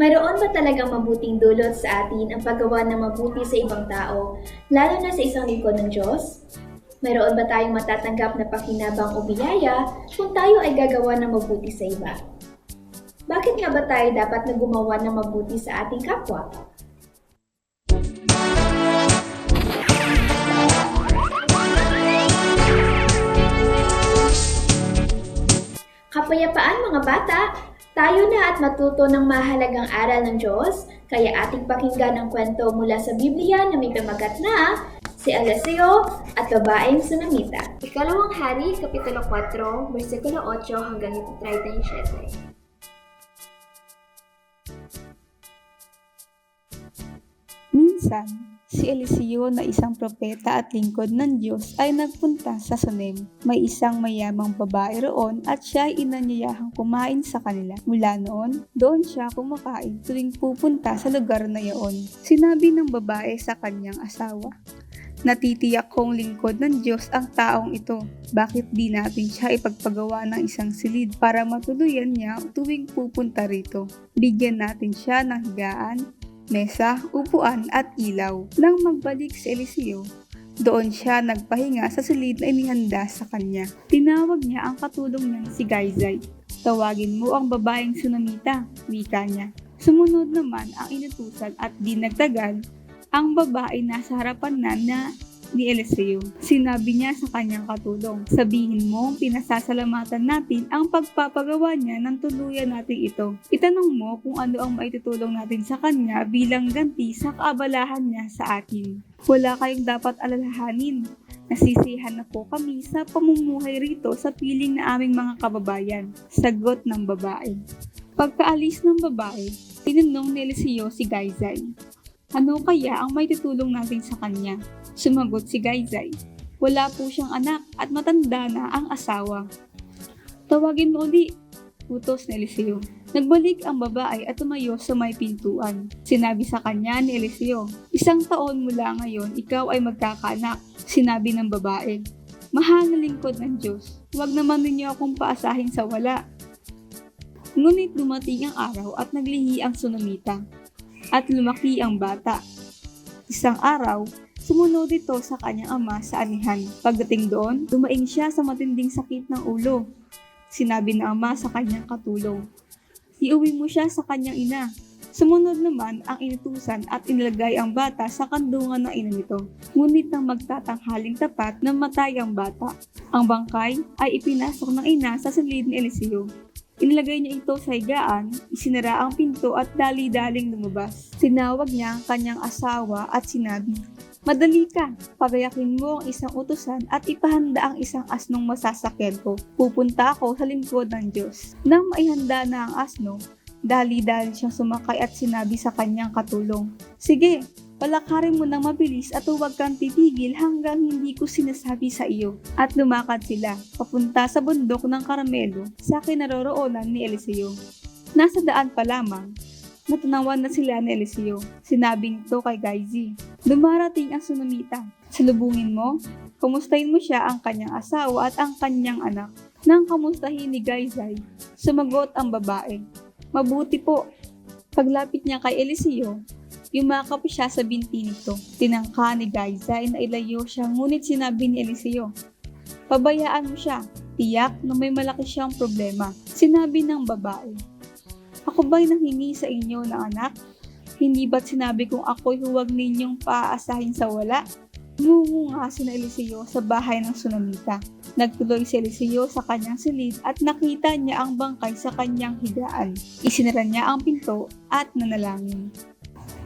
Mayroon ba talagang mabuting dulot sa atin ang paggawa ng mabuti sa ibang tao, lalo na sa isang lingkod ng Diyos? Mayroon ba tayong matatanggap na pakinabang o biyaya kung tayo ay gagawa ng mabuti sa iba? Bakit nga ba tayo dapat na gumawa ng mabuti sa ating kapwa? Kapayapaan mga bata! Tayo na at matuto ng mahalagang aral ng Diyos, kaya ating pakinggan ang kwento mula sa Biblia na may pamagat na si Eliseo at babaeng Sunamita. Ikalawang Hari, Kapitulo 4, versikulo 8 hanggang 37. Minsan, si Eliseo na isang propeta at lingkod ng Diyos ay nagpunta sa Sunem. May isang mayamang babae roon at siya ay inanyayahang kumain sa kanila. Mula noon, doon siya kumakain tuwing pupunta sa lugar na iyon. Sinabi ng babae sa kanyang asawa, Natitiyak kong lingkod ng Diyos ang taong ito. Bakit di natin siya ipagpagawa ng isang silid para matuluyan niya tuwing pupunta rito? Bigyan natin siya ng higaan, mesa, upuan at ilaw. Nang magbalik si Eliseo, doon siya nagpahinga sa silid na inihanda sa kanya. Tinawag niya ang katulong niyang si Gaizay. Tawagin mo ang babaeng sunamita, wika niya. Sumunod naman ang inutusan at di nagtagal, ang babae nasa harapan na na ni Eliseo. Sinabi niya sa kanyang katulong, sabihin mo pinasasalamatan natin ang pagpapagawa niya ng tuluyan natin ito. Itanong mo kung ano ang maitutulong natin sa kanya bilang ganti sa kaabalahan niya sa atin. Wala kayong dapat alalahanin. Nasisihan na po kami sa pamumuhay rito sa piling na aming mga kababayan. Sagot ng babae. Pagkaalis ng babae, tinanong ni Eliseo si Gaizay. Ano kaya ang may tutulong natin sa kanya? Sumagot si Gaizay. Wala po siyang anak at matanda na ang asawa. Tawagin mo uli, utos ni Eliseo. Nagbalik ang babae at tumayo sa may pintuan. Sinabi sa kanya ni Eliseo, Isang taon mula ngayon, ikaw ay magkakaanak. Sinabi ng babae, Mahal na lingkod ng Diyos, huwag naman ninyo akong paasahin sa wala. Ngunit dumating ang araw at naglihi ang sunamita at lumaki ang bata. Isang araw, sumunod ito sa kanyang ama sa anihan. Pagdating doon, dumaing siya sa matinding sakit ng ulo. Sinabi ng ama sa kanyang katulong, Iuwi mo siya sa kanyang ina. Sumunod naman ang inutusan at inilagay ang bata sa kandungan ng ina nito. Ngunit nang magtatanghaling tapat, namatay ang bata. Ang bangkay ay ipinasok ng ina sa silid ni Eliseo. Inilagay niya ito sa higaan, isinara ang pinto at dali-daling lumabas. Tinawag niya ang kanyang asawa at sinabi, Madali ka, pagayakin mo ang isang utusan at ipahanda ang isang asnong masasakyan ko. Pupunta ako sa lingkod ng Diyos. Nang maihanda na ang asno, dali-dali siyang sumakay at sinabi sa kanyang katulong, Sige, palakarin mo ng mabilis at huwag kang titigil hanggang hindi ko sinasabi sa iyo. At lumakad sila, papunta sa bundok ng Carmelo sa kinaroroonan ni Eliseo. Nasa daan pa lamang, natanawan na sila ni Eliseo. Sinabi nito kay Gaizi, Dumarating ang sunamita. Salubungin mo, kumustahin mo siya ang kanyang asawa at ang kanyang anak. Nang kamustahin ni Gaizay, sumagot ang babae, Mabuti po. Paglapit niya kay Eliseo, Yumakap siya sa binti nito. Tinangka ni Gaizay na ilayo siya ngunit sinabi ni Eliseo, Pabayaan mo siya. Tiyak na may malaki siyang problema. Sinabi ng babae, Ako ba'y nanghingi sa inyo ng anak? Hindi ba't sinabi kong ako'y huwag ninyong paaasahin sa wala? Ngumunga si na Eliseo sa bahay ng Sunamita. Nagtuloy si Eliseo sa kanyang silid at nakita niya ang bangkay sa kanyang higaan. Isinara niya ang pinto at nanalangin.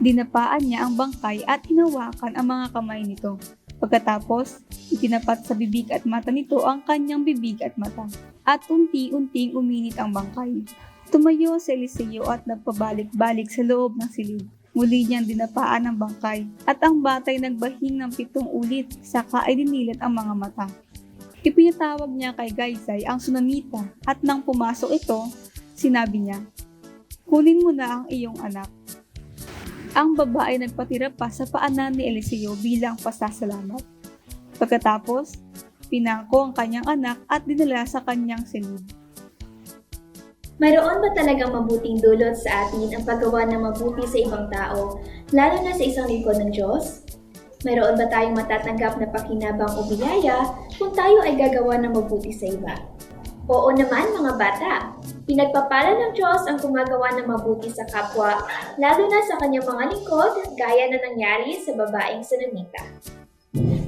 Dinapaan niya ang bangkay at hinawakan ang mga kamay nito. Pagkatapos, itinapat sa bibig at mata nito ang kanyang bibig at mata. At unti-unting uminit ang bangkay. Tumayo si Eliseo at nagpabalik-balik sa loob ng silid. Muli niyang dinapaan ang bangkay at ang batay nagbahing ng pitong ulit saka ay dinilat ang mga mata. Ipinatawag niya kay Gaizay ang sunamita at nang pumasok ito, sinabi niya, Kunin mo na ang iyong anak. Ang babae nagpatira pa sa paanan ni Eliseo bilang pasasalamat. Pagkatapos, pinangko ang kanyang anak at dinala sa kanyang silid. Mayroon ba talagang mabuting dulot sa atin ang paggawa ng mabuti sa ibang tao, lalo na sa isang lingkod ng Diyos? Mayroon ba tayong matatanggap na pakinabang o biyaya kung tayo ay gagawa ng mabuti sa iba? Oo naman mga bata, pinagpapala ng Diyos ang gumagawa ng mabuti sa kapwa, lalo na sa kanyang mga lingkod gaya na nangyari sa babaeng sunamita.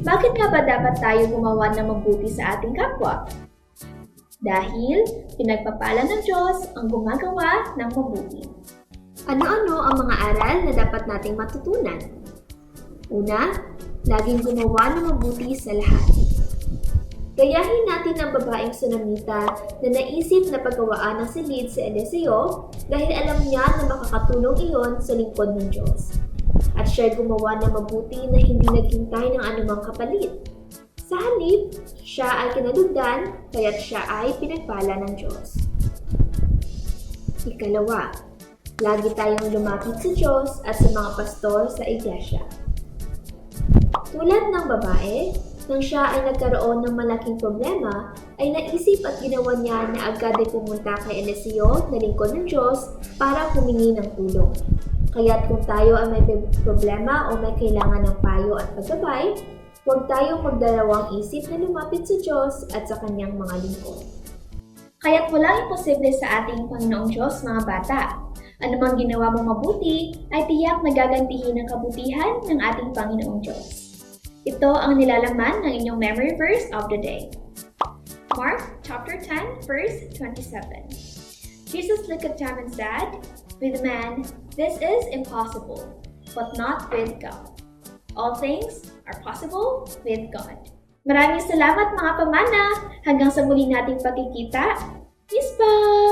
Bakit nga ba dapat tayo gumawa ng mabuti sa ating kapwa? Dahil pinagpapala ng Diyos ang gumagawa ng mabuti. Ano-ano ang mga aral na dapat nating matutunan? Una, laging gumawa ng mabuti sa lahat. Gayahin natin ang babaeng sunamita na naisip na paggawaan ng silid sa Eliseo dahil alam niya na makakatulong iyon sa lingkod ng Diyos. At siya gumawa ng mabuti na hindi naghintay ng anumang kapalit. Sa halip, siya ay kinalugdan, kaya't siya ay pinagpala ng Diyos. Ikalawa, lagi tayong lumapit sa Diyos at sa mga pastor sa iglesia. Tulad ng babae, nang siya ay nagkaroon ng malaking problema, ay naisip at ginawa niya na agad ay pumunta kay Eliseo na lingkod ng Diyos para humingi ng tulong. Kaya't kung tayo ay may problema o may kailangan ng payo at paggabay, huwag tayong magdalawang isip na lumapit sa Diyos at sa kanyang mga lingkod. Kaya't walang imposible sa ating Panginoong Diyos, mga bata. Anumang ginawa mong mabuti ay tiyak na gagantihin ang kabutihan ng ating Panginoong Diyos. Ito ang nilalaman ng inyong memory verse of the day. Mark chapter 10, verse 27. Jesus looked at them and said, With man, this is impossible, but not with God. All things are possible with God. Maraming salamat mga pamana! Hanggang sa muli nating pagkikita. Peace bye!